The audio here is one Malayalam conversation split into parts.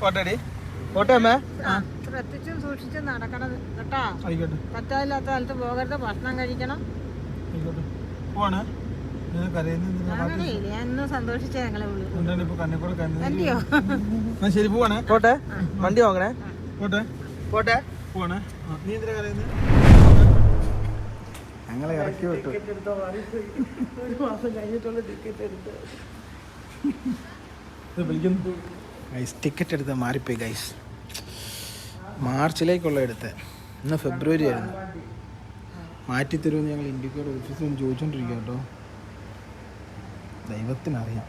പോട്ടെടി. പോട്ടെ അമ്മേ. ശ്രദ്ധിച്ചും സൂക്ഷിച്ചും നടക്കണം. കേട്ടാ? ആയിക്കോട്ടെ. പറ്റാതില്ലാത്ത സ്ഥലത്ത് പോകരുത് ഭക്ഷണം കഴിക്കണം. ആയിക്കോട്ടെ. പോവാണ്. ശരി പോവാണേ. പോട്ടെ. വണ്ടി വാങ്ങണേ. പോട്ടെ. പോട്ടെ. പോവാണേ. നീ എന്തിനാ കരയുന്നത് ഞങ്ങളെ ഇറക്കി വിട്ടു. ഒരു മാസം കഴിഞ്ഞിട്ടുള്ള ടിക്കറ്റ് എടുത്ത്? ഗൈസ് ടിക്കറ്റ് എടുത്ത് മാറിപ്പോയി ഗൈസ് മാർച്ചിലേക്കുള്ള എടുത്ത്. ഇന്ന് ഫെബ്രുവരി ആയിരുന്നു. മാറ്റി തരുമെന്ന് ഞങ്ങൾ ഇന്ത്യക്കാരുടെ ഓഫീസിൽ നിന്ന് ചോദിച്ചുകൊണ്ടിരിക്കുക കേട്ടോ. ദൈവത്തിനറിയാം.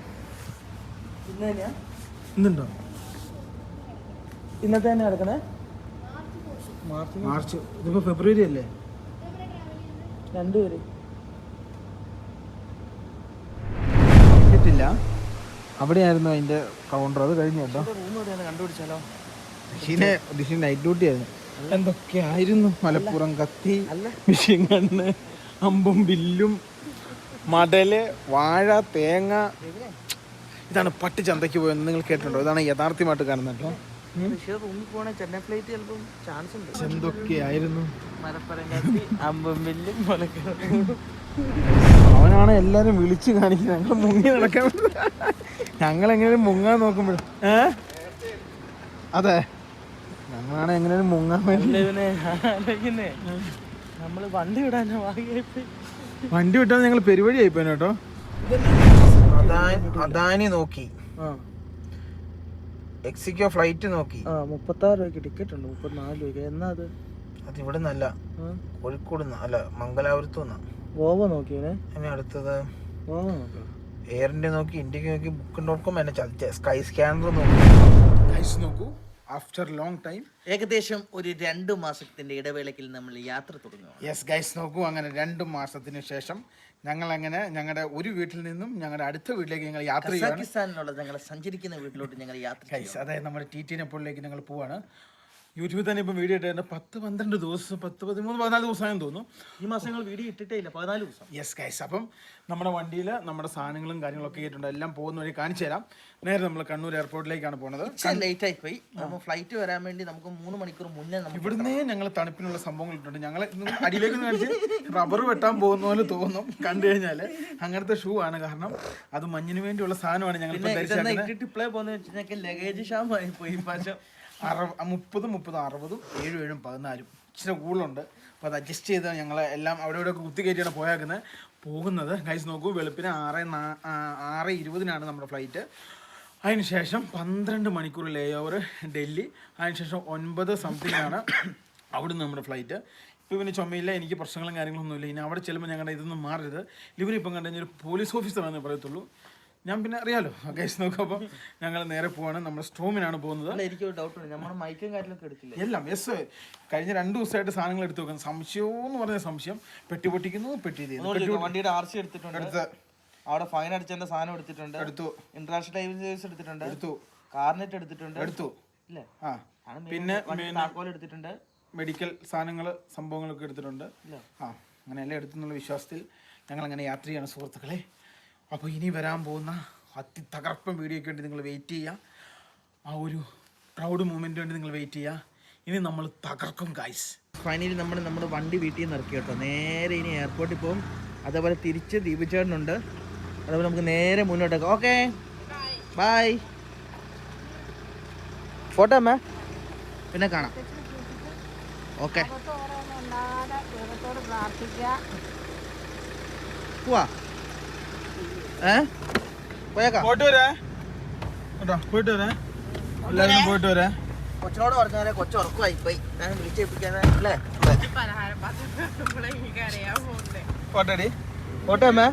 ഇന്നുണ്ടോ? ഇന്നത്തെ തന്നെ നടക്കണേ? മാർച്ച്. മാർച്ച്. ഇതിപ്പോ ഫെബ്രുവരി അല്ലേ? രണ്ടുപേര്. ടിക്കറ്റ് ഇല്ല. അവിടെയായിരുന്നു അതിന്റെ കൗണ്ടർ അത് കഴിഞ്ഞു കേട്ടോ. കണ്ടുപിടിച്ചാലോ? നൈറ്റ് ഡ്യൂട്ടി ആയിരുന്നു. എന്തൊക്കെയായിരുന്നു? മലപ്പുറം കത്തി മിഷീൻ കണ്ണ് അമ്പും ബില്ലും മടൽ വാഴ തേങ്ങ. ഇതാണ് പട്ടി ചന്തയ്ക്ക് പോയത് നിങ്ങൾ കേട്ടിട്ടുണ്ടോ? ഇതാണ് യഥാർത്ഥമായിട്ട് കാണുന്നത് കേട്ടോ. എന്തൊക്കെയായിരുന്നു? മലപ്പുറം അവനാണ് എല്ലാരും വിളിച്ചു കാണിക്കുന്നത്. ഞങ്ങൾ മുങ്ങി നടക്കാൻ ഞങ്ങൾ എങ്ങനെയും മുങ്ങാൻ നോക്കുമ്പോഴും. ഏ? അതെ. ഞങ്ങളാണ് എങ്ങനെയും മുങ്ങാൻ ആലോചിക്കുന്നേ. നമ്മൾ വണ്ടി വിടാൻ വണ്ടി വിട്ടാൽ ഞങ്ങൾ പെരുവഴി ആയിപ്പോയി കേട്ടോ. അദാനി നോക്കി. എക്സിക്കോ ഫ്ലൈറ്റ് നോക്കി. ആ മുപ്പത്താറ് രൂപയ്ക്ക് ടിക്കറ്റ് ഉണ്ട്. മുപ്പത്തിനാല് രൂപയ്ക്ക്. എന്നാ അത്? അത് ഇവിടെ നിന്നല്ല കോഴിക്കോട് അല്ല മംഗലാപുരത്തു നിന്നാ ഗോവ നോക്കിയേ ഇനി അടുത്തത്? എയറിന്റെ നോക്കി. എയർ ഇന്ത്യ നോക്കി ഇന്ത്യയ്ക്ക് നോക്കി ബുക്ക് ഡോട്ട് കോം എന്നെ ചതിച്ച സ്കൈ സ്കാനർ നോക്കി. നോക്കൂ. ആഫ്റ്റർ ലോങ് ടൈം ഏകദേശം ഒരു രണ്ട് മാസത്തിന്റെ ഇടവേളയ്ക്ക് നമ്മൾ യാത്ര തുടങ്ങും യെസ് ഗൈസ് നോക്കൂ. അങ്ങനെ രണ്ട് മാസത്തിന് ശേഷം ഞങ്ങൾ അങ്ങനെ ഞങ്ങളുടെ ഒരു വീട്ടിൽ നിന്നും ഞങ്ങളുടെ അടുത്ത വീട്ടിലേക്ക് ഞങ്ങൾ യാത്ര പാകിസ്ഥാനിലുള്ള ഞങ്ങൾ സഞ്ചരിക്കുന്ന വീട്ടിലോട്ട് ഞങ്ങൾ യാത്ര ചെയ്യും ഗൈസ് അതായത് നമ്മുടെ ടി ടി നെപ്പോളിലേക്ക് ഞങ്ങൾ പോവാണ്. യൂട്യൂബിൽ തന്നെ ഇപ്പം വീഡിയോ ഇട്ടേ പത്ത് പന്ത്രണ്ട് ദിവസം പത്ത് പതിമൂന്ന് പതിനാല് ദിവസമായെന്ന് തോന്നുന്നു. ഈ മാസങ്ങൾ ഞങ്ങൾ വീഡിയോ ഇട്ടിട്ടേ ഇല്ല പതിനാല് ദിവസം. യെസ് കൈസ് അപ്പം നമ്മുടെ വണ്ടിയിൽ നമ്മുടെ സാധനങ്ങളും കാര്യങ്ങളൊക്കെ ആയിട്ടുണ്ട്. എല്ലാം പോകുന്ന വഴി കാണിച്ചു തരാം. നേരെ നമ്മൾ കണ്ണൂർ എയർപോർട്ടിലേക്കാണ് പോണത്. ലേറ്റ് ആയി പോയി അപ്പോൾ ഫ്ലൈറ്റ് വരാൻ വേണ്ടി നമുക്ക് മൂന്ന് മണിക്കൂർ മുന്നേ ഇവിടുന്നേ ഞങ്ങൾ തണുപ്പിനുള്ള സംഭവങ്ങൾ ഇട്ടുണ്ട് ഞങ്ങൾ അടിയിലേക്ക് കാണിച്ച് റബ്ബർ വെട്ടാൻ പോകുന്ന പോലെ തോന്നും കണ്ടു കഴിഞ്ഞാൽ അങ്ങനത്തെ ഷൂ ആണ് കാരണം അത് മഞ്ഞിന് വേണ്ടിയുള്ള സാധനമാണ് ഞങ്ങൾ ഇട്ടിട്ട് ഇപ്പോഴേ പോകുന്ന വെച്ചാൽ ലഗേജ് ഷാമായി പോയി പക്ഷേ അറുപ മുപ്പതും മുപ്പതും അറുപതും ഏഴും ഏഴും പതിനാലും ഇച്ചിരി കൂടുതലുണ്ട്. അപ്പോൾ അത് അഡ്ജസ്റ്റ് ചെയ്ത് ഞങ്ങൾ എല്ലാം അവിടെ ഇവിടെ കുത്തി കയറ്റിയാണ് പോയാക്കുന്നത്. പോകുന്നത് ഗൈസ് നോക്കൂ വെളുപ്പിന് ആറ് നാ- ആറ് ഇരുപതിനാണ് നമ്മുടെ ഫ്ലൈറ്റ് അതിനുശേഷം പന്ത്രണ്ട് മണിക്കൂർ ലേ ഓവർ ഡൽഹി അതിനുശേഷം ഒൻപത് സംതിങ് ആണ് അവിടുന്ന് നമ്മുടെ ഫ്ലൈറ്റ് ഇപ്പോൾ ഇവന് ചുമയില്ല എനിക്ക് പ്രശ്നങ്ങളും കാര്യങ്ങളൊന്നുമില്ല. ഇനി അവിടെ ചെല്ലുമ്പോൾ ഞങ്ങളുടെ ഇതൊന്നും മാറരുത്. ഇവരിപ്പം കണ്ടു കഴിഞ്ഞാൽ പോലീസ് ഓഫീസറാണെന്ന് പറയത്തുള്ളൂ. ഞാൻ പിന്നെ അറിയാലോ ഗൈസ് നോക്കും അപ്പം ഞങ്ങൾ നേരെ പോവാണ്. നമ്മുടെ സ്റ്റോമിനാണ് പോകുന്നത്. അല്ല എനിക്ക് ഒരു ഡൗട്ട് ഉണ്ട്. നമ്മുടെ മൈക്കും കാര്യങ്ങളൊക്കെ എല്ലാം യെസ് കഴിഞ്ഞ രണ്ട് ദിവസമായിട്ട് സാധനങ്ങൾ എടുത്തു വെക്കുന്നു. സംശയം എന്ന് പറഞ്ഞ സംശയം. പെട്ടി പൊട്ടിക്കുന്നു പെട്ടി ചെയ്യുന്നു. പെട്ടി വണ്ടിയുടെ ആർ സി എടുത്തിട്ടുണ്ട്. എടുത്ത്. അവിടെ ഫൈൻ അടിച്ചതിന്റെ സാധനം എടുത്തിട്ടുണ്ട്. എടുത്തു. ഇന്റർനാഷണൽ ഡ്രൈവിംഗ് ലൈസൻസ് എടുത്തിട്ടുണ്ട്. എടുത്തു. കാർനെറ്റ് എടുത്തിട്ടുണ്ട്. എടുത്തു. ഇല്ല? ആ. ആണ് main പിന്നെ വണ്ടി താക്കോൽ എടുത്തിട്ടുണ്ട്. മെഡിക്കൽ സാധനങ്ങൾ സംഭവങ്ങളൊക്കെ എടുത്തിട്ടുണ്ട്. ആ അങ്ങനെ എല്ലാം എടുത്തെന്നുള്ള വിശ്വാസത്തിൽ ഞങ്ങൾ അങ്ങനെ യാത്ര ചെയ്യാണ് സുഹൃത്തുക്കളെ. അപ്പോൾ ഇനി വരാൻ പോകുന്ന അതിതകർപ്പൻ വീഡിയോയ്ക്ക് വേണ്ടി നിങ്ങൾ വെയിറ്റ് ചെയ്യുക. ആ ഒരു പ്രൗഡ് മൂമെന്റ് വേണ്ടി നിങ്ങൾ വെയിറ്റ് ചെയ്യുക. ഇനി നമ്മൾ തകർക്കും ഗൈസ് ഫൈനലി നമ്മൾ നമ്മുടെ വണ്ടി വീട്ടിൽ നിന്ന് ഇറക്കി കേട്ടോ. നേരെ ഇനി എയർപോർട്ടിൽ പോകും. അതേപോലെ തിരിച്ച് ദീപിച്ചേട്ടനുണ്ട് അതേപോലെ നമുക്ക് നേരെ മുന്നോട്ടേക്ക് ഓക്കെ ബായ് ഫോട്ടോ അമ്മേ. പിന്നെ കാണാം. ഓക്കെ പോവാ. പോയിട്ട് വരാ. കേട്ടോ പോയിട്ട് വരാ. എല്ലാവരും പോയിട്ട് വരാ. കൊച്ചിനോട് പറഞ്ഞാലേ കൊച്ചു ഉറക്കമായി പോയി ഞാൻ പോട്ടെടി. പോട്ടെ അമ്മേ.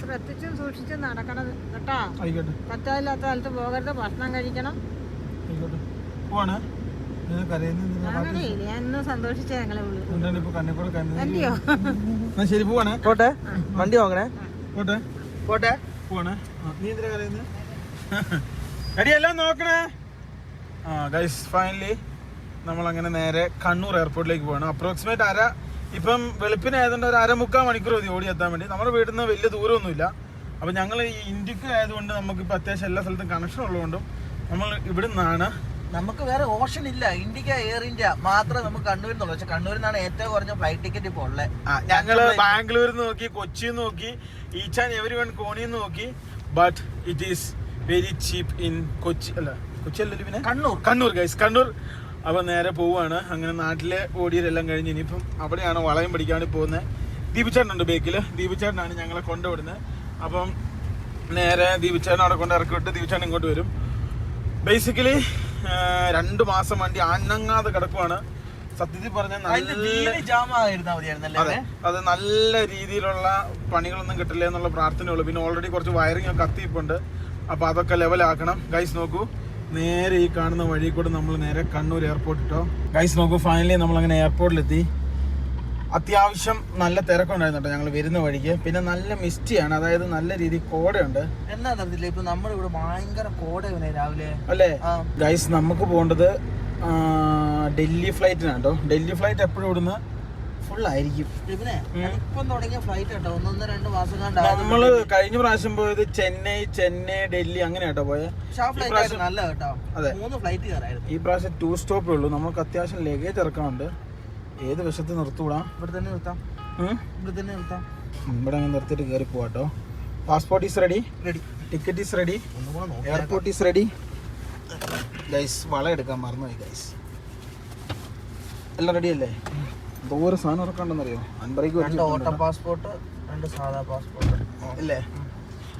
ശ്രദ്ധിച്ചും സൂക്ഷിച്ചും നടക്കണം കേട്ടാ. ആയിക്കോട്ടെ. പറ്റാതില്ലാത്ത കാലത്ത് പോകരുത് ഭക്ഷണം കഴിക്കണം. പോവാണ്. അല്ലയോ? ശരി പോവാണേ. പോട്ടെ. വണ്ടി വാങ്ങണേ. പോട്ടെ. പോട്ടെ. പോണേ നീ നോക്കണേ. ആ ഗൈസ് ഫൈനലി നമ്മൾ അങ്ങനെ നേരെ കണ്ണൂർ എയർപോർട്ടിലേക്ക് പോകണം അപ്രോക്സിമേറ്റ് അര ഇപ്പം വെളുപ്പിന് ആയതുകൊണ്ട് ഒരു അരമുക്കാൽ മണിക്കൂർ മതി ഓടി എത്താൻ വേണ്ടി. നമ്മുടെ വീട്ടിൽ നിന്ന് വലിയ ദൂരമൊന്നുമില്ല. അപ്പം ഞങ്ങൾ ഈ ഇന്ത്യയ്ക്ക് ആയതുകൊണ്ട് നമുക്കിപ്പോൾ അത്യാവശ്യം എല്ലാ സ്ഥലത്തും കണക്ഷൻ ഉള്ളതുകൊണ്ടും നമ്മൾ ഇവിടെ നിന്നാണ് നമുക്ക് വേറെ ഓപ്ഷൻ ഇല്ല. ഇന്ത്യയ്ക്ക് എയർ ഇന്ത്യ മാത്രമേ നമുക്ക് കണ്ണൂരിൽ നിന്നുള്ളൂ പക്ഷെ കണ്ണൂരിൽ നിന്നാണ് ഏറ്റവും കുറഞ്ഞ ഫ്ലൈറ്റ് ടിക്കറ്റ് ഇപ്പോൾ ഉള്ളത് ഞങ്ങൾ ബാംഗ്ലൂരിൽ നോക്കി കൊച്ചിയിൽ നോക്കി ഈച്ച് ആൻഡ് എവരി വൺ കോണിയിൽ നോക്കി. But it is very cheap in Kochi അല്ല കൊച്ചി അല്ലല്ലോ പിന്നെ? കണ്ണൂർ. കണ്ണൂർ ഗൈസ് കണ്ണൂർ. അപ്പോൾ നേരെ പോവാണ്. അങ്ങനെ നാട്ടിലെ ഓടിയതെല്ലാം കഴിഞ്ഞ് ഇനിയിപ്പം അവിടെയാണ് വളയം പഠിക്കാൻ പോകുന്നത് ദീപിച്ചേട്ടനുണ്ട് ബേക്കിൽ ദീപിച്ചേട്ടനാണ് ഞങ്ങളെ കൊണ്ടുവിടുന്നത് അപ്പം നേരെ ദീപിച്ചേട്ടൻ അവിടെ കൊണ്ട് ഇറക്കി വിട്ട് ദീപിച്ചേട്ടൻ ഇങ്ങോട്ട് വരും. ബേസിക്കലി രണ്ട് മാസം വണ്ടി അനങ്ങാതെ കിടക്കുവാണ്. സത്യത്തിൽ പറഞ്ഞാൽ അത് നല്ല രീതിയിലുള്ള പണികളൊന്നും കിട്ടില്ല എന്നുള്ള പ്രാർത്ഥനയുള്ളൂ. പിന്നെ ഓൾറെഡി കുറച്ച് വയറിംഗ് ഒക്കെ കത്തിയിപ്പുണ്ട്. അപ്പൊ അതൊക്കെ ലെവലാക്കണം ഗൈസ് നോക്കൂ. നേരെ ഈ കാണുന്ന വഴി കൂടെ നമ്മൾ നേരെ കണ്ണൂർ എയർപോർട്ട് ഇട്ടോ ഗൈസ് നോക്കൂ ഫൈനലി നമ്മൾ അങ്ങനെ എയർപോർട്ടിലെത്തി അത്യാവശ്യം നല്ല തിരക്കുണ്ടായിരുന്നു കേട്ടോ ഞങ്ങൾ വരുന്ന വഴിക്ക്. പിന്നെ നല്ല മിസ്റ്റിയാണ്. അതായത് നല്ല രീതിയിൽ കോടയുണ്ട്. എന്നാ നടത്തില്ല ഇപ്പൊ നമ്മുടെ ഇവിടെ ഭയങ്കര കോടയാണ് രാവിലെ? അല്ലേ? ഗൈസ് നമുക്ക് പോകേണ്ടത് ഡൽഹി ഫ്ലൈറ്റിനാണ് കേട്ടോ ഡൽഹി ഫ്ലൈറ്റ് എപ്പോഴും ഇവിടുന്ന് ഫുൾ ആയിരിക്കും. ഇവനെ ഇപ്പം തുടങ്ങിയ ഫ്ലൈറ്റ് കേട്ടോ ഒന്നൊന്ന് രണ്ട് മാസം കണ്ട് നമ്മൾ കഴിഞ്ഞ പ്രാവശ്യം പോയത് ചെന്നൈ ചെന്നൈ ഡൽഹി അങ്ങനെ കേട്ടോ പോയത് നല്ല കേട്ടോ. അതെ. മൂന്ന് ഫ്ലൈറ്റ് കയറായിരുന്നു ഈ പ്രാവശ്യം ടൂ സ്റ്റോപ്പേ ഉള്ളൂ. നമുക്ക് അത്യാവശ്യം ലഗേജ് ഇറക്കാനുണ്ട് ഏത് വശത്ത് നിർത്തൂടാ? ഇവിടെ തന്നെ നിർത്താം. ഇവിടെ തന്നെ നിർത്താം. ഇവിടെ അങ്ങ് നിർത്തിയിട്ട് കയറി പോവാട്ടോ passport is ready ready ticket is ready airport is ready guys വള എടുക്കാൻ മറന്നുപോയി ഗൈസ് എല്ലാം റെഡി അല്ലേ? ദൂരെ സാധനം ഇറക്കണ്ടെന്നറിയോ അൻപറേക്ക് ഓട്ടോ പാസ്പോർട്ട് രണ്ട് സാധാ പാസ്പോർട്ട് അല്ലേ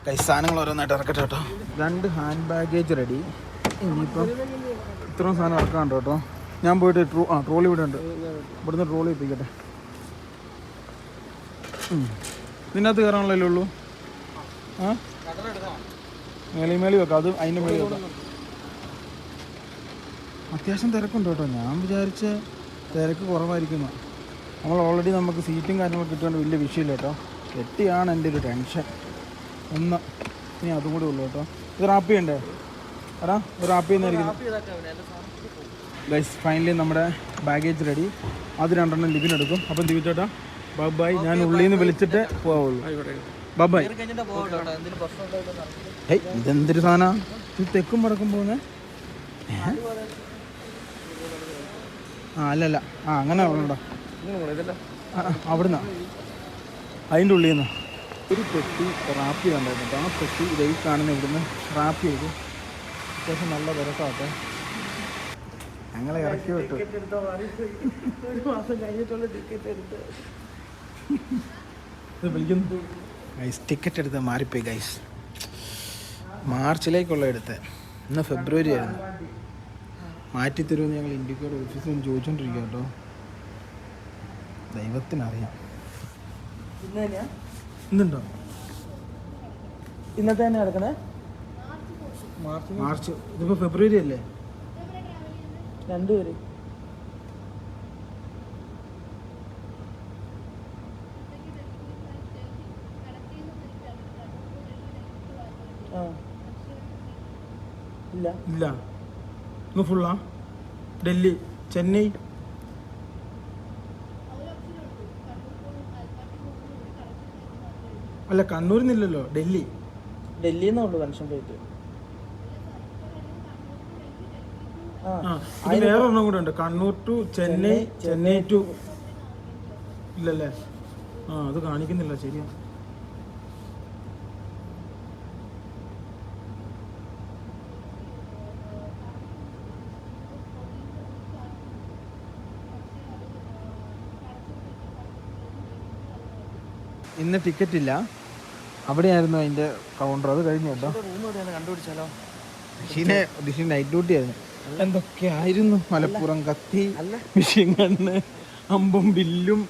കൈ സാധനങ്ങൾ ഓരോന്നായിട്ട് ഇറക്കട്ടെ കേട്ടോ രണ്ട് ഹാൻഡ് ബാഗേജ് റെഡി ഇനിയിപ്പം ഇത്രയും സാധനം ഇറക്കാണ്ട് കേട്ടോ ഞാൻ പോയിട്ട് ട്രോ ആ ട്രോളി ഇവിടെ ഉണ്ട്. ഇവിടുന്ന് ട്രോളി എത്തിക്കട്ടെ. ഇതിനകത്ത് കയറാനുള്ളതല്ലേ ഉള്ളൂ? ആ? മേളി മേളി വെക്കാം. അത് അതിന്റെ മേളി വെക്കാം. അത്യാവശ്യം തിരക്കുണ്ട് കേട്ടോ. ഞാൻ വിചാരിച്ച തിരക്ക് കുറവായിരിക്കുന്നു. നമ്മൾ ഓൾറെഡി നമുക്ക് സീറ്റും കാര്യങ്ങളൊക്കെ കിട്ടുകൊണ്ട് വലിയ വിഷയമില്ല കേട്ടോ. കെട്ടിയാണ് എന്റെ ഒരു ടെൻഷൻ ഒന്ന് ഇനി അതും കൂടി ഉള്ളൂ കേട്ടോ. ഇത് റാപ്പ് ചെയ്യണ്ടേ? എടാ ഇത് റാപ്പി എന്നായിരിക്കും ഗൈസ് ഫൈനലി നമ്മുടെ ബാഗേജ് റെഡി അത് രണ്ടെണ്ണം ലിബിൻ എടുക്കും. അപ്പം ദിവിച്ചേട്ടാ ബബായ് ഞാൻ ഉള്ളിൽ നിന്ന് വിളിച്ചിട്ട് പോവുള്ളൂ. ബബായ് ഉണ്ടോ ഏയ് ഇതെന്തൊരു സാധനം? ഇത് തെക്കും വടക്കും പോകുന്നേ? ആ അല്ലല്ല ആ അങ്ങനെ ആ, അവിടുന്ന്. അതിന്റെ ഉള്ളിൽ നിന്ന്? ഒരു പെട്ടി റാപ്പ് കണ്ടായിരുന്നു. ആ പെട്ടി ഇതായി കാണുന്ന ഇവിടുന്ന് റാപ്പ് ചെയ്തു. അത്യാവശ്യം നല്ല തിരക്കാട്ടെ ഞങ്ങളെ ഇറക്കി വിട്ടു. ടിക്കറ്റ് എടുത്തോ ഒരു മാസം കഴിഞ്ഞിട്ടുള്ള ടിക്കറ്റ് എടുത്ത് ഗൈസ് ടിക്കറ്റ് എടുത്ത് മാറിപ്പോയി ഗൈസ് മാർച്ചിലേക്കുള്ള എടുത്ത്. ഇന്ന് ഫെബ്രുവരി ആയിരുന്നു. മാറ്റി തരുമെന്ന് ഞങ്ങൾ ഇന്ത്യക്കാരുടെ ഓഫീസിൽ നിന്ന് ചോദിച്ചോണ്ടിരിക്കുക കേട്ടോ. ദൈവത്തിനറിയാം. ഇന്നുണ്ടോ? ഇന്നത്തെ തന്നെ നടക്കണേ? മാർച്ച്. ഇതിപ്പോൾ ഫെബ്രുവരി അല്ലേ? രണ്ടുപേര്. ഇല്ല. ഇന്ന് ഫുള്ളാ ഡൽഹി ചെന്നൈ. അല്ല കണ്ണൂരിന്നില്ലല്ലോ. ഡൽഹി. ഡൽഹിയിൽ നിന്നുള്ളൂ കൺഷൻ പോയിട്ട് ആ ആ ഇത് വേറെ ഒന്നും കൂടെ ഉണ്ട്. കണ്ണൂർ ടു ചെന്നൈ ചെന്നൈ ടു ഇല്ലല്ലേ? ആ അത് കാണിക്കുന്നില്ല ശരിയാ. ഇന്ന് ടിക്കറ്റ് ഇല്ല. അവിടെയായിരുന്നു അതിന്റെ കൗണ്ടർ അത് കഴിഞ്ഞു കേട്ടോ. കണ്ടുപിടിച്ചാലോ? ഡിഷിനെ ഡിഷിൻ നൈറ്റ് ഡ്യൂട്ടി ആയിരുന്നു. എന്തൊക്കെയായിരുന്നു? മലപ്പുറം കത്തി മിഷീൻ കണ്ണ് അമ്പും ബില്ലും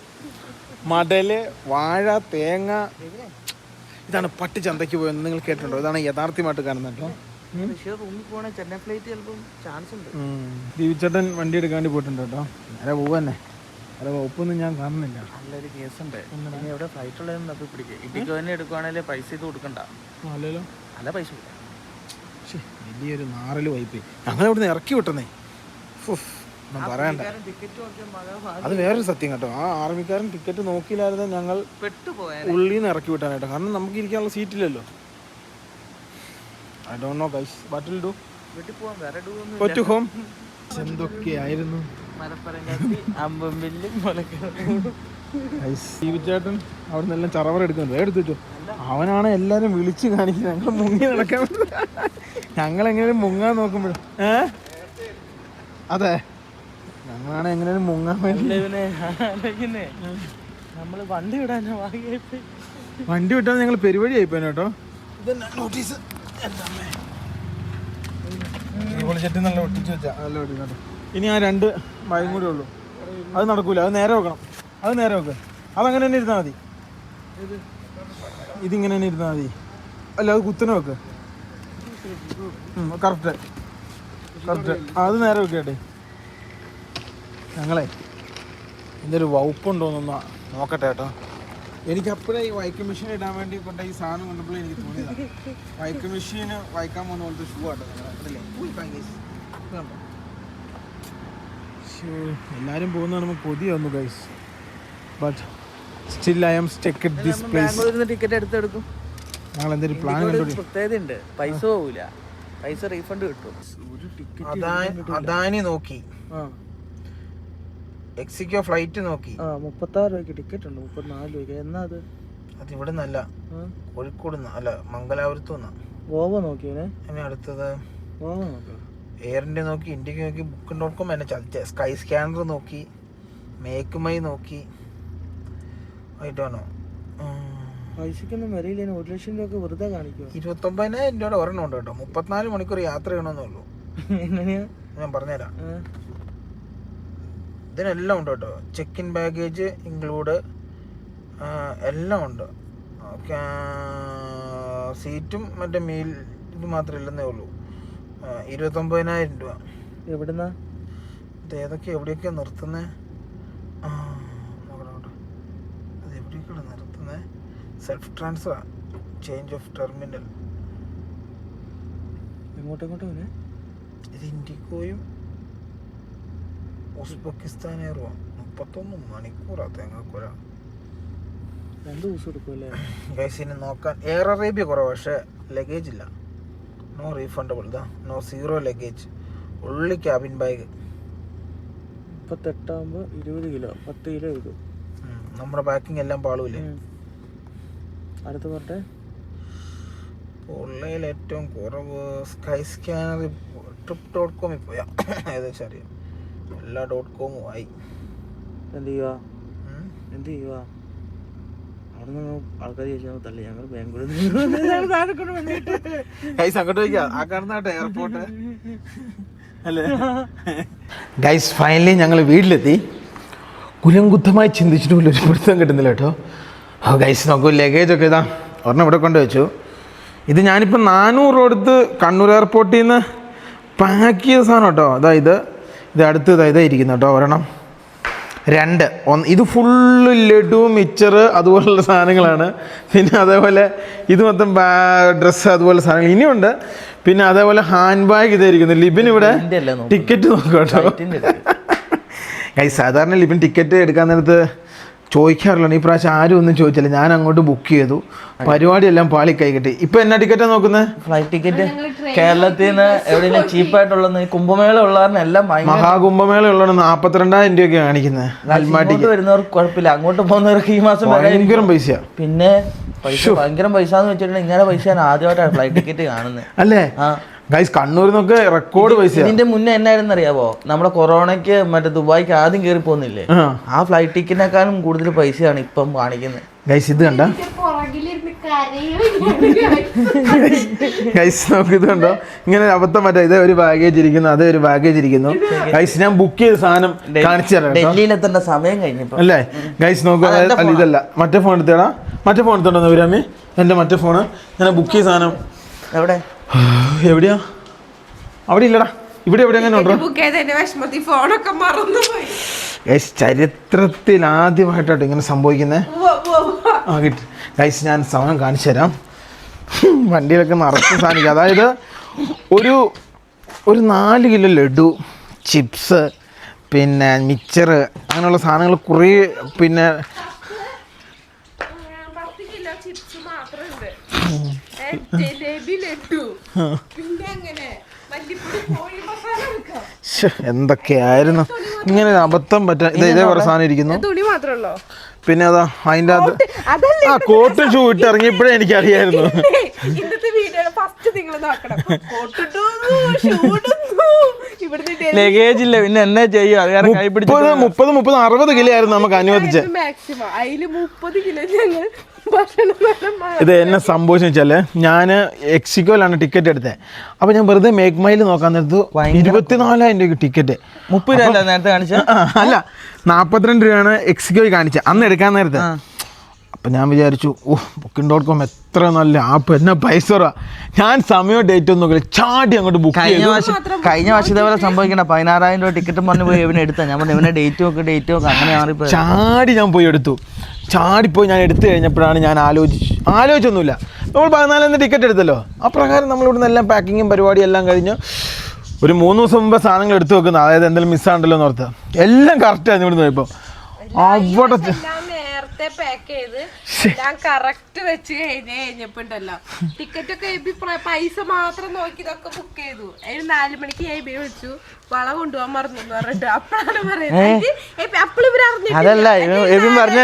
മടൽ വാഴ തേങ്ങ. ഇതാണ് പട്ടി ചന്തയ്ക്ക് പോയെന്ന് നിങ്ങൾ കേട്ടിട്ടുണ്ടോ? ഇതാണ് യഥാർത്ഥമായിട്ട് കാണുന്നത് കേട്ടോ. ഉണ്ട്. ദീപിച്ചേട്ടൻ വണ്ടി എടുക്കാൻ വേണ്ടി പോയിട്ടുണ്ട് കേട്ടോ. നേരെ പോവന്നെ അല്ല വകുപ്പൊന്നും ഞാൻ കാണുന്നില്ല. നല്ലൊരു കേസുണ്ട് ഇനി എവിടെ ഫ്ലൈറ്റ് ഉള്ളതെന്ന് പിടിക്കുക ഇടിക്ക് തന്നെ എടുക്കുവാണെങ്കിൽ പൈസ ഇത് കൊടുക്കണ്ട. അല്ലല്ലോ. അല്ല പൈസ കൊടുക്കാം. വലിയൊരു നാറൽ വൈപ്പ്. ഞങ്ങൾ ഇവിടുന്ന് ഇറക്കി വിട്ടണേ ഫുഫ്, ഒന്നും പറയണ്ട. അത് വേറൊരു സത്യം കേട്ടോ. ആ ആർമിക്കാരൻ ടിക്കറ്റ് നോക്കിയില്ലായിരുന്നു ഞങ്ങൾ ഉള്ളിൽ നിന്ന് ഇറക്കി വിട്ടാനായിട്ട്. കാരണം നമുക്ക് ഇരിക്കാനുള്ള സീറ്റില്ലല്ലോ I don't know guys what will do വെട്ടി പോവാം വേറെ ഡു ഗോ ടു ഹോം എന്തൊക്കെയായിരുന്നു? മലപ്പുറം കത്തി അമ്പമ്പില്ലും മുലക്കറും. ചേട്ടൻ അവിടെ നിന്നെല്ലാം ചറവറ എടുക്കുന്നുണ്ട്. എടുത്തു വെച്ചോ അവനാണ് എല്ലാരും വിളിച്ചു കാണിക്കുന്നത്. ഞങ്ങൾ മുങ്ങി നടക്കാൻ ഞങ്ങൾ എങ്ങനെയും മുങ്ങാൻ നോക്കുമ്പോഴും. ഏ? അതെ. ഞങ്ങളാണ് എങ്ങനെയും മുങ്ങാൻ വേണ്ടി. നമ്മൾ വണ്ടി വിടാൻ വണ്ടി വിട്ടാൽ ഞങ്ങൾ പെരുവഴി ആയിപ്പോയി കേട്ടോ. നോട്ടീസ് നല്ല ഒട്ടിച്ച് വെച്ചാ. നല്ല ഇനി ആ രണ്ട് വയം കൂടെ ഉള്ളൂ. അത് നടക്കൂല. അത് നേരെ വെക്കണം. അത് നേരെ വെക്കുക അതങ്ങനെ തന്നെ ഇരുന്നാൽ മതി. ഇതിങ്ങനെ തന്നെ ഇരുന്നാൽ മതി. അല്ല അത് കുത്തനെ വെക്ക്. കറക്റ്റ് കറക്റ്റ് അത് നേരെ വെക്കട്ടെ ഞങ്ങളെ എന്തൊരു വകുപ്പുണ്ടോന്നൊന്ന് നോക്കട്ടെ കേട്ടോ. എനിക്ക് അപ്പോഴേ ഈ വൈക്കം മെഷീൻ ഇടാൻ വേണ്ടി കൊണ്ട ഈ സാധനം കണ്ടപ്പോഴേ എനിക്ക് തോന്നിയതാണ് വൈക്കം മെഷീന് വൈക്കാൻ പോകുന്ന പോലത്തെ ഷൂ ആട്ടോ എല്ലാവരും പോകുന്ന നമുക്ക് കൊതി വന്നു guys but still I'm stuck at this place ബാംഗ്ലൂരിൽ ടിക്കറ്റ് എടുത്തെടുക്കും. ഞങ്ങൾ എന്തൊരു പ്ലാൻ ഇതിനോട് ഒരു കണ്ടു പ്രത്യേകത ഉണ്ട് പൈസ പോവില്ല പൈസ റീഫണ്ട് കിട്ടും. ഒരു ടിക്കറ്റ് അദാനി നോക്കി. ആ. എക്സിക്കോ ഫ്ലൈറ്റ് നോക്കി. ആ മുപ്പത്താറ് രൂപയ്ക്ക് ടിക്കറ്റ് ഉണ്ട്. മുപ്പത്തിനാല് രൂപയ്ക്ക്. എന്നാ അത്? അത് ഇവിടെ നിന്നല്ല. ആ? കോഴിക്കോട് അല്ല മംഗലാപുരത്തു നിന്നാ. ഗോവ നോക്കിയവനെ ഇനി അടുത്തത്? ഗോവ നോക്കി. എയർ ഇന്ത്യ നോക്കി. ഇന്ത്യയ്ക്ക് നോക്കി. ബുക്ക് ഡോട്ട് കോം എന്നെ ചതിച്ച സ്കൈ സ്കാനർ നോക്കി. മേക്ക് മൈ നോക്കി. ആയിട്ടാണോ പൈസക്കൊന്നും വരില്ല ഒരു ലക്ഷം രൂപ വെറുതെ ഇരുപത്തൊമ്പതിനായിരം രൂപയുടെ ഒരെണ്ണം ഉണ്ട് കേട്ടോ. മുപ്പത്തിനാല് മണിക്കൂർ യാത്ര ചെയ്യണമെന്നേ ഉള്ളൂ. എങ്ങനെയാ? ഞാൻ പറഞ്ഞുതരാം. ഇതിനെല്ലാം ഉണ്ട് കേട്ടോ. ചെക്ക് ഇൻ ബാഗേജ് ഇൻക്ലൂഡ് എല്ലാം ഉണ്ട്. ഓക്കെ സീറ്റും മറ്റേ മീൽ ഇത് മാത്രമേ ഇല്ലെന്നേ ഉള്ളൂ. ഇരുപത്തൊമ്പതിനായിരം രൂപ. എവിടുന്നാ? ഇത് ഏതൊക്കെ എവിടെയൊക്കെയാണ് നിർത്തുന്നത് ആ നോക്കട്ടെ നോക്കട്ടെ അത് എവിടെയൊക്കെയാണ് നിർത്തുന്നത് self transfer change of terminal എങ്ങോട്ട് ഇത് ഇൻഡിക്കോയും ഉസ്ബെക്കിസ്ഥാൻ എയറും മുപ്പത്തൊന്ന് മണിക്കൂറാ തേങ്ങാക്കുര. രണ്ട് ദിവസം എടുക്കുമല്ലേ ഗൈസിനെ നോക്കാൻ എയർ അറേബ്യ കുറവ് പക്ഷേ ലഗേജ് ഇല്ല. നോ റീഫണ്ടബിൾ ഇതാ. നോ സീറോ ലഗേജ് ഉള്ളി ക്യാബിൻ ബാഗ് മുപ്പത്തെട്ടാകുമ്പോൾ ഇരുപത് കിലോ പത്ത് കിലോ എടുക്കും. നമ്മുടെ പാക്കിംഗ് എല്ലാം പാളൂലേ ഉം. അടുത്ത് പോട്ടെ ഉള്ളതിൽ ഏറ്റവും കുറവ് സ്കൈ സ്കാനർ ട്രിപ്പ് ഡോട്ട് കോമിൽ പോയാ. ഏകദേശം അറിയാം. എല്ലാ ഡോട്ട് കോമും ആയി. എന്ത് ചെയ്യുക. എന്ത് ചെയ്യുക അവിടെ നിന്ന് ആൾക്കാർ ചോദിച്ചാൽ തള്ളി ഞങ്ങൾ ബാംഗ്ലൂരിൽ ഗൈസ് അങ്ങോട്ട് വയ്ക്കാം. ആ കാണുന്നാട്ടെ എയർപോർട്ട് അല്ലേ? ഗൈസ് ഫൈനലി ഞങ്ങൾ വീട്ടിലെത്തി. കുലംകുദ്ധമായി ചിന്തിച്ചിട്ട് പോലും ഒരു പിടുത്തം കിട്ടുന്നില്ല കേട്ടോ. ഓ ഗൈസ് നോക്കൂ ലഗേജ് ഒക്കെ ഇതാ. ഒരെണ്ണം ഇവിടെ കൊണ്ട് വെച്ചു ഇത് ഞാനിപ്പോൾ നാനൂറ് കൊടുത്ത് കണ്ണൂർ എയർപോർട്ടിൽ നിന്ന് പാക്ക് ചെയ്ത സാധനം കേട്ടോ. അതാ ഇത്. ഇത് അടുത്ത് ഇതാ ഇതാ ഇരിക്കുന്നു കേട്ടോ ഒരെണ്ണം. രണ്ട്. ഒന്ന് ഇത് ഫുള്ള് ലഡു മിച്ചർ അതുപോലുള്ള സാധനങ്ങളാണ്. പിന്നെ അതേപോലെ ഇത് മൊത്തം ഡ്രസ്സ് അതുപോലെ സാധനങ്ങൾ ഇനിയുണ്ട് പിന്നെ അതേപോലെ ഹാൻഡ് ബാഗ് ഇതായിരിക്കുന്നു ലിബിൻ ഇവിടെ ടിക്കറ്റ് നോക്കാം. കേട്ടോ. സാധാരണ ലിബിൻ ടിക്കറ്റ് എടുക്കാൻ നേരത്ത് ചോദിക്കാറില്ല. ഈ പ്രാവശ്യം ആരും ഒന്നും ചോദിച്ചില്ല. ഞാൻ അങ്ങോട്ട് ബുക്ക് ചെയ്തു. പരിപാടിയെല്ലാം പാളി കൈ കിട്ടി ഇപ്പൊ എന്നാ ടിക്കറ്റ് നോക്കുന്നത് ഫ്ലൈറ്റ് ടിക്കറ്റ് കേരളത്തിൽ നിന്ന് എവിടെയെങ്കിലും ചീപ്പായിട്ടുള്ള കുംഭമേള ഉള്ളവരുടെ എല്ലാം മഹാകുംഭമേള ഉള്ള നാപ്പത്തിരണ്ടായിരം രൂപയൊക്കെ കാണിക്കുന്നത് വരുന്നവർക്ക് കുഴപ്പമില്ല. അങ്ങോട്ട് പോകുന്നവർക്ക് ഈ മാസം ഭയങ്കര പൈസ പിന്നെ പൈസ ഭയങ്കര പൈസ എന്ന് വെച്ചിട്ടുണ്ടെങ്കിൽ ഇങ്ങനെ പൈസ ഞാൻ ആദ്യമായിട്ടാണ് ഫ്ലൈറ്റ് ടിക്കറ്റ് കാണുന്നത് അല്ലേ? ആ. ഗൈസ് കണ്ണൂരിൽ നിന്നൊക്കെ റെക്കോർഡ് പൈസ ഇതിന്റെ മുന്നേ എന്നായിരുന്നു അറിയാവോ നമ്മുടെ കൊറോണയ്ക്ക് മറ്റേ ദുബായിക്ക് ആദ്യം കേറി പോകുന്നില്ലേ ആ. ഫ്ലൈറ്റ് ടിക്കറ്റിനേക്കാളും കൂടുതൽ പൈസയാണ് ഇപ്പം കാണിക്കുന്നത്. ഗൈസ് ഇത് കണ്ട? ഗൈസ് നമുക്ക് ഇത് കണ്ടോ? ഇങ്ങനെ അബദ്ധം മറ്റേ ഇതേ ഒരു ബാഗേജ് ഇരിക്കുന്നു അതേ ഒരു ബാഗേജ് ഇരിക്കുന്നു. ഗൈസ് ഞാൻ ബുക്ക് ചെയ്ത സാധനം കാണിച്ചു തരാം ഡൽഹിയിലെത്തേണ്ട സമയം കഴിഞ്ഞു അല്ലേ? ഗൈസ് നോക്കുക അതെന്റെ അല്ല ഇതല്ല. മറ്റേ ഫോൺ എടുത്തേടാ. മറ്റേ ഫോൺ എടുത്തോണ്ടോ നവരാമി എന്റെ മറ്റേ ഫോണ് ഞാൻ ബുക്ക് ചെയ്ത സാധനം. എവിടെ? എവിടെയാ? അവിടെ ഇല്ലടാ. ഇവിടെ എവിടെ അങ്ങനെ ഉണ്ടോ? ഫോണൊക്കെ മറന്നുപോയി ഗൈസ് ചരിത്രത്തിൽ ആദ്യമായിട്ടാണ് ഇങ്ങനെ സംഭവിക്കുന്നത്. ആ കിട്ടി. ഗൈസ് ഞാൻ സമയം കാണിച്ചു തരാം. വണ്ടിയിലൊക്കെ നിറച്ച് സാധിക്കും അതായത് ഒരു ഒരു നാല് കിലോ ലഡു ചിപ്സ് പിന്നെ മിച്ചറ് അങ്ങനെയുള്ള സാധനങ്ങൾ കുറേ പിന്നെ ചിപ്സ് മാത്രമുണ്ട്. ജിലേബി ലഡു പിന്നെ അങ്ങനെ എന്തൊക്കെയായിരുന്നു? ഇങ്ങനെ ഒരു അബദ്ധം പറ്റാൻ ഇത് ഇതേപോലെ സാധനം ഇരിക്കുന്നു തുണി മാത്രമല്ലോ. പിന്നെ അതാ അതിന്റെ അത് ആ കോട്ട് ഷൂ ഇട്ട് ഇറങ്ങിയപ്പോഴേ എനിക്കറിയായിരുന്നു ലഗേജ് ഇല്ല? പിന്നെ എന്നാ ചെയ്യും? അത് കാരണം കൈ പിടിച്ച് മുപ്പത് മുപ്പത് അറുപത് കിലോ ആയിരുന്നു നമുക്ക് അനുവദിച്ചത്. മാക്സിമം അതിൽ മുപ്പത് കിലോ ഞങ്ങൾ ഇത് എന്നെ സംഭവിച്ചു വെച്ചാൽ ഞാൻ എക്സിക്കോയിലാണ് ടിക്കറ്റ് എടുത്തത് അപ്പൊ ഞാൻ വെറുതെ മേക്ക് മൈൽ നോക്കാൻ നേരത്ത് ഇരുപത്തിനാലായിരം രൂപ ടിക്കറ്റ് മുപ്പത് രൂപ അല്ല നേരത്തെ കാണിച്ച? അല്ല നാപ്പത്തിരണ്ട് രൂപയാണ് എക്സിക്കോയിൽ കാണിച്ചത് അന്ന് എടുക്കാൻ നേരത്തെ. അപ്പൊ ഞാൻ വിചാരിച്ചു ഓ ബുക്കിംഗ് ഡോട്ട് കോം എത്ര നല്ല ആപ്പ് എന്നാ പൈസ ഞാൻ സമയം ഡേറ്റ് ഒന്നും നോക്കില്ല ചാടി അങ്ങോട്ട് ബുക്ക് കഴിഞ്ഞ വർഷം കഴിഞ്ഞ വർഷം ഇതേപോലെ സംഭവിക്കണം പതിനാറായിരം രൂപ ടിക്കറ്റ് പറഞ്ഞു പോയി ഇവനെ എടുത്താൽ ഞാൻ പറഞ്ഞു ഇവനെ ഡേറ്റ് നോക്ക് ഡേറ്റ് നോക്ക്. അങ്ങനെ മാറിപ്പോയി ചാടി ഞാൻ പോയി എടുത്തു. ചാടിപ്പോയി ഞാൻ എടുത്തു കഴിഞ്ഞപ്പോഴാണ് ഞാൻ ആലോചിച്ച് ആലോചിച്ചൊന്നുമില്ല. നമ്മൾ പതിനാലിന് ടിക്കറ്റ് എടുത്തല്ലോ. ആ പ്രകാരം നമ്മൾ ഇവിടുന്ന് എല്ലാം പാക്കിങ്ങും പരിപാടിയും എല്ലാം കഴിഞ്ഞ് ഒരു മൂന്ന് ദിവസം മുമ്പ് സാധനങ്ങൾ എടുത്തു വെക്കുന്നത് അതായത് എന്തെങ്കിലും മിസ്സാണ്ടല്ലോ എന്ന് ഓർത്ത്. എല്ലാം കറക്റ്റായിരുന്നു ഇവിടുന്ന് പോയപ്പോൾ. അവിടെ നേരത്തെ പാക്ക് ചെയ്ത് ഞാൻ കറക്റ്റ് വെച്ച് കഴിഞ്ഞ് കഴിഞ്ഞപ്പോ ഉണ്ടല്ലോ ടിക്കറ്റ് ഒക്കെ എബി പൈസ മാത്രം നോക്കി ഇതൊക്കെ ബുക്ക് ചെയ്തു. അതിന് നാല് മണിക്ക് എബി വിളിച്ചു. വള കൊണ്ടുപോകാൻ മറന്നു പറഞ്ഞിട്ട് അപ്പോഴാണ് പറയുന്നത്. അപ്പോൾ ഇവർ അതല്ല എബി പറഞ്ഞ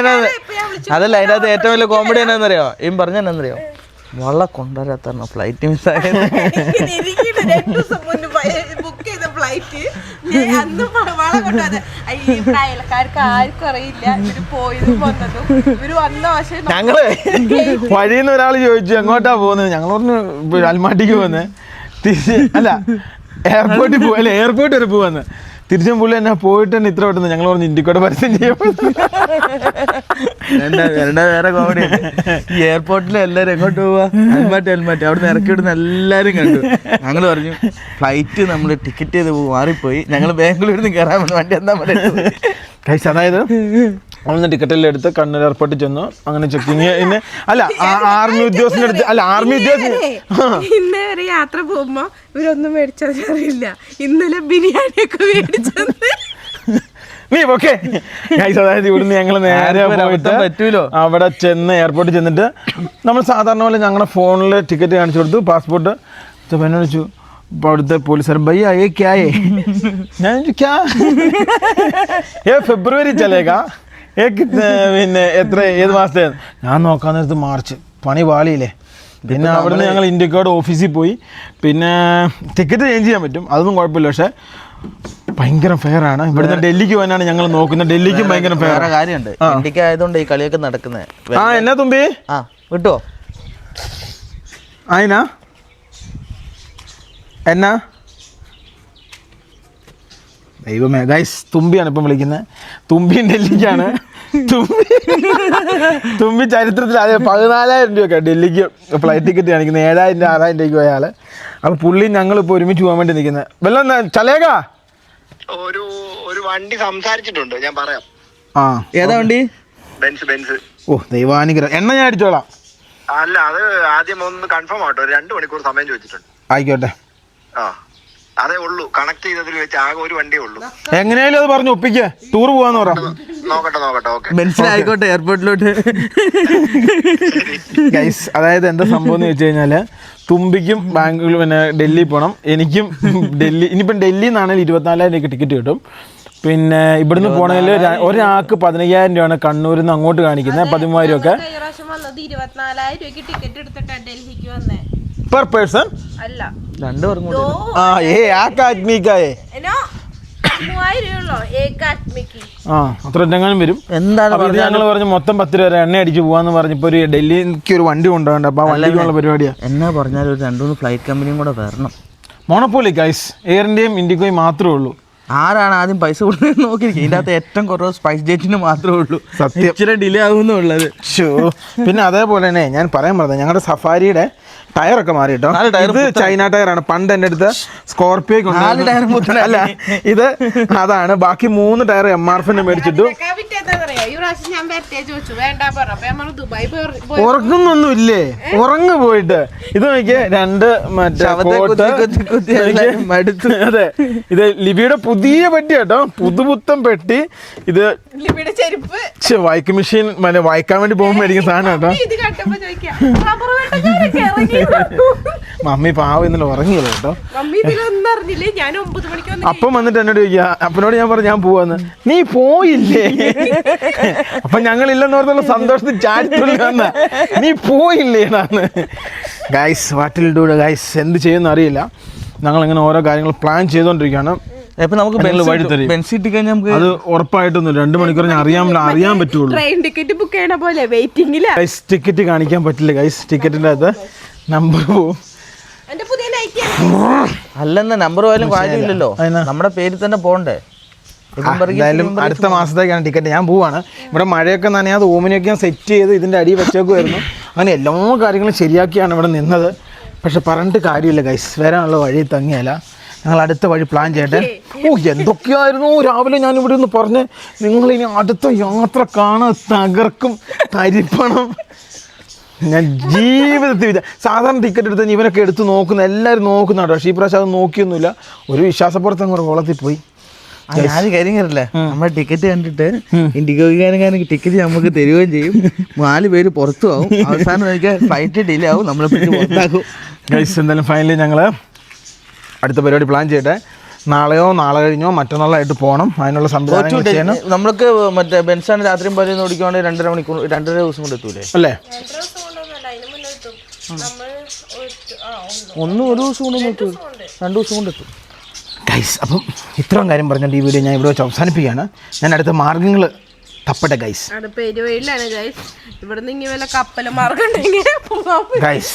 അതല്ല അതിന്റെ അകത്ത് ഏറ്റവും വലിയ കോമഡി എന്നാന്നറിയോ? എബി പറഞ്ഞ എന്നാന്നറിയോ വള കൊണ്ടുവരാത്ത ഫ്ലൈറ്റ് മിസ്സായത് രണ്ടു ദിവസം അന്നും ബുക്ക് ചെയ്ത ഫ്ലൈറ്റ് അന്ന് വള കൊണ്ടുവന്നത് ഇവിടെ അയൽക്കാർക്ക് ആർക്കും അറിയില്ല. ഇവർ പോയതും വന്നതും. ഇവർ വന്ന പക്ഷേ ഞങ്ങൾ വഴിയിൽ നിന്ന് ഒരാൾ ചോദിച്ചു എങ്ങോട്ടാ പോകുന്നത്? ഞങ്ങൾ പറഞ്ഞു അൽമാട്ടിക്ക് പോകുന്നത്. തിരിച്ച് അല്ല എയർപോർട്ടിൽ പോവാ അല്ലെ എയർപോർട്ട് വരെ പോവാന്ന്. തിരിച്ചും പുള്ളി എന്നാ പോയിട്ട് തന്നെ ഇത്ര പെട്ടെന്ന് ഞങ്ങൾ പറഞ്ഞു ഇന്ത്യക്കോടെ പരസ്യം ചെയ്യാൻ വേറെ കോമഡി ഈ എയർപോർട്ടിൽ എല്ലാരും എങ്ങോട്ട് പോവാ? ഹെൽമറ്റ് ഹെൽമറ്റ് അവിടെ നിന്ന് ഇറക്കി വിടുന്ന എല്ലാരും കണ്ടു. ഞങ്ങൾ പറഞ്ഞു ഫ്ലൈറ്റ് നമ്മൾ ടിക്കറ്റ് ചെയ്ത് മാറിപ്പോയി. ഞങ്ങൾ ബാംഗ്ലൂരിൽ നിന്ന് കയറാൻ വേണ്ടി വണ്ടി എന്താ പറയുന്നത് അതായത് അവിടുന്ന് ടിക്കറ്റ് എല്ലാം എടുത്ത് കണ്ണൂർ എയർപോർട്ടിൽ ചെന്നു. അങ്ങനെ ചെക്കിങ് പിന്നെ അല്ല ആ- ആർമി ഉദ്യോഗസ്ഥന്റെ അടുത്ത് അല്ല ആർമി ഉദ്യോഗസ്ഥൻ ഇന്നേ ഒരു യാത്ര പോകുമ്പോ ഇവരൊന്നും മേടിച്ചറിയില്ല. ഇന്നലെ ഇന്നലെ ബിരിയാണിയൊക്കെ മേടിച്ചത് നീ ഓക്കെ അതായത് ഇവിടുന്ന് ഞങ്ങൾ നേരെ പോയിട്ട് പറ്റൂലോ? അവിടെ ചെന്ന് എയർപോർട്ടിൽ ചെന്നിട്ട് നമ്മൾ സാധാരണ പോലെ ഞങ്ങളുടെ ഫോണിൽ ടിക്കറ്റ് കാണിച്ചു കൊടുത്തു പാസ്പോർട്ട് എന്നോട് ചോദിച്ചു അപ്പോൾ അവിടുത്തെ പോലീസുകാരൻ ഭയ്യ ഏ ക്യായേ? ഞാൻ ക്യാ? ഏ ഫെബ്രുവരി ചലേക്കാ പിന്നെ എത്ര ഏത് മാസത്തെ? ഞാൻ നോക്കാൻ നേരത്ത് മാർച്ച്. പണി പാളിയില്ലേ? പിന്നെ അവിടുന്ന് ഞങ്ങൾ ഇന്ത്യക്കാട് ഓഫീസിൽ പോയി. പിന്നെ ടിക്കറ്റ് ചേഞ്ച് ചെയ്യാൻ പറ്റും. അതൊന്നും കുഴപ്പമില്ല. പക്ഷേ ഭയങ്കര ഫെയർ ആണ്. ഇവിടുന്ന് ഡൽഹിക്ക് പോകാനാണ് ഞങ്ങൾ നോക്കുന്നത്. ഡൽഹിക്കും ഭയങ്കര ഫെയർ കാര്യമുണ്ട്. ഇന്ത്യയ്ക്ക് ആയതുകൊണ്ട് ഈ കളിയൊക്കെ നടക്കുന്നത് ആ എന്നാ തുമ്പി? ആ വിട്ടോ? ആയിനാ എന്നാ? ദൈവമേ. ഗൈസ് തുമ്പിയാണ് ഇപ്പം വിളിക്കുന്നത്. തുമ്പി ഡൽഹിക്കാണ് തുമ്പി തുമ്പി ചരിത്രത്തിൽ അതെ പതിനാലായിരം രൂപയൊക്കെ ഡൽഹിക്ക് ഫ്ലൈറ്റ് ടിക്കറ്റ് കാണിക്കുന്നത്. ഏഴായിരം രൂപ ആറായിരം രൂപയ്ക്ക് പോയ ആൾ. അപ്പോൾ പുള്ളി ഞങ്ങളിപ്പോൾ ഒരുമിച്ച് പോകാൻ വേണ്ടി നിൽക്കുന്നത് വെള്ളം ചലേക ഒരു ഒരു വണ്ടി സംസാരിച്ചിട്ടുണ്ട് ഞാൻ പറയാം. ആ. ഏതാ വണ്ടി? Benz Benz. ഓ ദൈവാനുഗ്രഹം. എണ്ണ ഞാൻ അടിച്ചോളാം. അല്ല അത് ആദ്യം ഒന്ന് കൺഫേം ആട്ടോ രണ്ട് മണിക്കൂർ സമയം ചോദിച്ചിട്ടുണ്ട്. ആയിക്കോട്ടെ. ആ. അതേ ഉള്ളൂ. കണക്ട് ചെയ്തതിൽ വെച്ച് ആകെ ഒരു വണ്ടിയേ ഉള്ളൂ. എങ്ങനെയാലും അത് പറഞ്ഞു ഒപ്പിക്ക. ടൂർ പോവാന്ന് പറ. നോക്കട്ടെ നോക്കട്ടെ ഓക്കെ. മനസ്സിലായിക്കോട്ടെ എയർപോർട്ടിലോട്ട് ഗൈസ് അതായത് എന്താ സംഭവം എന്ന് വെച്ച് കഴിഞ്ഞാൽ തുമ്പിക്കും ബാംഗ്ലൂർ പിന്നെ ഡൽഹി പോകണം എനിക്കും ഡൽഹി ഇനിയിപ്പം ഡൽഹിയിൽ നിന്നാണെങ്കിൽ ഇരുപത്തിനാലായിരം രൂപയ്ക്ക് ടിക്കറ്റ് കിട്ടും. പിന്നെ ഇവിടുന്ന് പോകണമെങ്കിൽ ഒരാൾക്ക് പതിനയ്യായിരം രൂപയാണ് കണ്ണൂരിൽ നിന്ന് അങ്ങോട്ട് കാണിക്കുന്നത് പതിമൂവായിരം ഒക്കെ പെർ പേഴ്സൺ അല്ല. രണ്ടു പേർക്കും കൂടി. ആ ഏ ആ അത്ര എങ്ങാനും വരും. എന്താണ് ഞങ്ങൾ പറഞ്ഞു മൊത്തം പത്ത് രൂപ വരെ എണ്ണ അടിച്ച് പോവാന്ന് പറഞ്ഞപ്പോ ഒരു ഡൽഹിക്ക് ഒരു വണ്ടി കൊണ്ടുപോകണ്ട. അപ്പൊ ആ വണ്ടിക്കുള്ള പരിപാടിയാ. എന്നാ പറഞ്ഞാലും ഒരു രണ്ടു മൂന്ന് ഫ്ലൈറ്റ് കമ്പനിയും കൂടെ വരണം. മോണപ്പോളി ഗൈസ് എയർ ഇന്ത്യയും ഇന്ത്യക്കും മാത്രമേ ഉള്ളൂ. ആരാണ് ആദ്യം പൈസ കൊടുക്കുന്നത് നോക്കിയിരിക്കും. ഇതിന്റെ അകത്ത് ഏറ്റവും കുറവ് സ്പൈസ് ജെറ്റിന് മാത്രമേ ഉള്ളൂ. സത്യം. ഇച്ചിരി ഡിലേ ആകുന്നുള്ളത് ഷോ പിന്നെ അതേപോലെ തന്നെ ഞാൻ പറയാൻ പറഞ്ഞത് ഞങ്ങളുടെ സഫാരിയുടെ ടയറൊക്കെ ഒക്കെ കേട്ടോ നാല് ടയർ ഇത് ചൈന ആണ് പണ്ട് എന്റെ അടുത്ത് സ്കോർപിയോ ടയർ. അല്ല ഇത് അതാണ്. ബാക്കി മൂന്ന് ടയർ എം ആർ എഫിന്റെ മേടിച്ചിട്ടു. ഉറങ്ങുന്നൊന്നും ഇല്ലേ ഉറങ്ങു പോയിട്ട്. ഇത് നോക്കിയേ രണ്ട് മറ്റേ കുത്തി കുത്തി കുത്തി എല്ലാരും മടുത്തു. അതെ. ഇത് ലിബിയുടെ പുതിയ പെട്ടി കേട്ടോ. പുതുപുത്തൻ പെട്ടി. ഇത് വായിക്ക് മെഷീൻ മറ്റേ വായിക്കാൻ വേണ്ടി പോകുമ്പോൾ മേടിക്കുന്ന സാധനം കേട്ടോ. മമ്മി പാവ ഇന്നലെ ഉറങ്ങിയില്ല കേട്ടോ. അറിഞ്ഞില്ലേ? ഞാൻ ഒമ്പത് മണിക്ക് വന്ന് അപ്പം വന്നിട്ട് എന്നോട് ചോദിക്കുക അപ്പനോട് ഞാൻ പറഞ്ഞു ഞാൻ പോവാന്ന്. നീ പോയില്ലേ? അപ്പൊ ഞങ്ങൾ ഇല്ലെന്ന് പറഞ്ഞുള്ള സന്തോഷത്തിൽ ചാടിത്തുള്ളി വന്ന നീ പോയില്ലേ? എന്നാണ്. ഗൈസ് വാട്ടിൽ ഡൂഡ് ഗൈസ് എന്ത് ചെയ്യുമെന്ന് അറിയില്ല. ഞങ്ങൾ ഇങ്ങനെ ഓരോ കാര്യങ്ങൾ പ്ലാൻ ചെയ്തുകൊണ്ടിരിക്കുകയാണ്. ഇപ്പൊ നമുക്ക് നിങ്ങൾ വഴി തരും. ബെൻസ് കഴിഞ്ഞാൽ നമുക്ക് അത് ഉറപ്പായിട്ടൊന്നും രണ്ട് മണിക്കൂർ ഞാൻ അറിയാൻ അറിയാൻ പറ്റുള്ളൂ. ട്രെയിൻ ടിക്കറ്റ് ബുക്ക് ചെയ്യണ പോലെ വെയിറ്റിംഗില ഗൈസ് ടിക്കറ്റ് കാണിക്കാൻ പറ്റില്ല. ഗൈസ് ടിക്കറ്റിന്റെ അകത്ത് നമ്പർ പോവും അല്ലെന്ന നമ്പർ പോയാലും കാര്യമില്ലല്ലോ? നമ്മുടെ പേരിൽ തന്നെ പോണ്ടേ എന്തായാലും അടുത്ത മാസത്തേക്കാണ് ടിക്കറ്റ് ഞാൻ പോവാണ്. ഇവിടെ മഴയൊക്കെ നനയാതെ ഓമിനൊക്കെ ഞാൻ സെറ്റ് ചെയ്ത് ഇതിന്റെ അടി വെച്ചേക്കുമായിരുന്നു അങ്ങനെ എല്ലാ കാര്യങ്ങളും ശരിയാക്കിയാണ് ഇവിടെ നിന്നത്. പക്ഷെ പറഞ്ഞിട്ട് കാര്യമില്ല ഗൈസ് വരാനുള്ള വഴി തങ്ങിയല്ല. ഞങ്ങൾ അടുത്ത വഴി പ്ലാൻ ചെയ്യട്ടെ. ഓ എന്തൊക്കെയായിരുന്നു? രാവിലെ ഞാൻ ഇവിടെ നിന്ന് പറഞ്ഞ് നിങ്ങൾ ഇനി അടുത്ത യാത്ര കാണാൻ തകർക്കും തരിപ്പണം. ഞാൻ ജീവിതത്തിൽ സാധാരണ ടിക്കറ്റ് എടുത്ത് ഇവനൊക്കെ എടുത്ത് നോക്കുന്ന എല്ലാവരും നോക്കുന്നുണ്ട് പക്ഷേ ഈ പ്രാവശ്യം അത് നോക്കിയൊന്നുമില്ല. ഒരു വിശ്വാസപ്പുറത്ത് കൂടെ കുളത്തിൽ പോയി. ആ, ഞാനൊരു കാര്യം കയറില്ല. നമ്മുടെ ടിക്കറ്റ് കണ്ടിട്ട് ഇൻഡിഗോക്കാരൻ ടിക്കറ്റ് നമുക്ക് തരുകയും ചെയ്യും. നാല് പേര് പുറത്തു ആവും. അവസാനം ഫ്ലൈറ്റ് ഡിലേ ആവും. നമ്മളെ പിടിച്ച് പുറത്താക്കും. ഗൈസ് എന്തായാലും ഫൈനലി ഞങ്ങൾ അടുത്ത പരിപാടി പ്ലാൻ ചെയ്യട്ടെ. നാളെയോ നാളെ കഴിഞ്ഞോ മറ്റന്നാളായിട്ട് പോകണം അതിനുള്ള സംഭവം ചെയ്യണം. നമ്മൾക്ക് മറ്റേ ബെൻസാണ് രാത്രിയും പോലെ ഓടിക്കുവാണെങ്കിൽ രണ്ടര മണിക്കൂർ രണ്ടര ദിവസം കൊണ്ട് എത്തൂലേ? അല്ലേ? ഒന്നും ഒരു ദിവസം കൊണ്ട് എത്തും രണ്ട് ദിവസം കൊണ്ട്. എത്തും. ഗൈസ് അപ്പം ഇത്രയും കാര്യം പറഞ്ഞിട്ട് ഈ വീഡിയോ ഞാൻ ഇവിടെ വെച്ച് അവസാനിപ്പിക്കുകയാണ്. ഞാൻ അടുത്ത മാർഗങ്ങൾ തപ്പട്ടെ ഗൈസ്. ഗൈസ്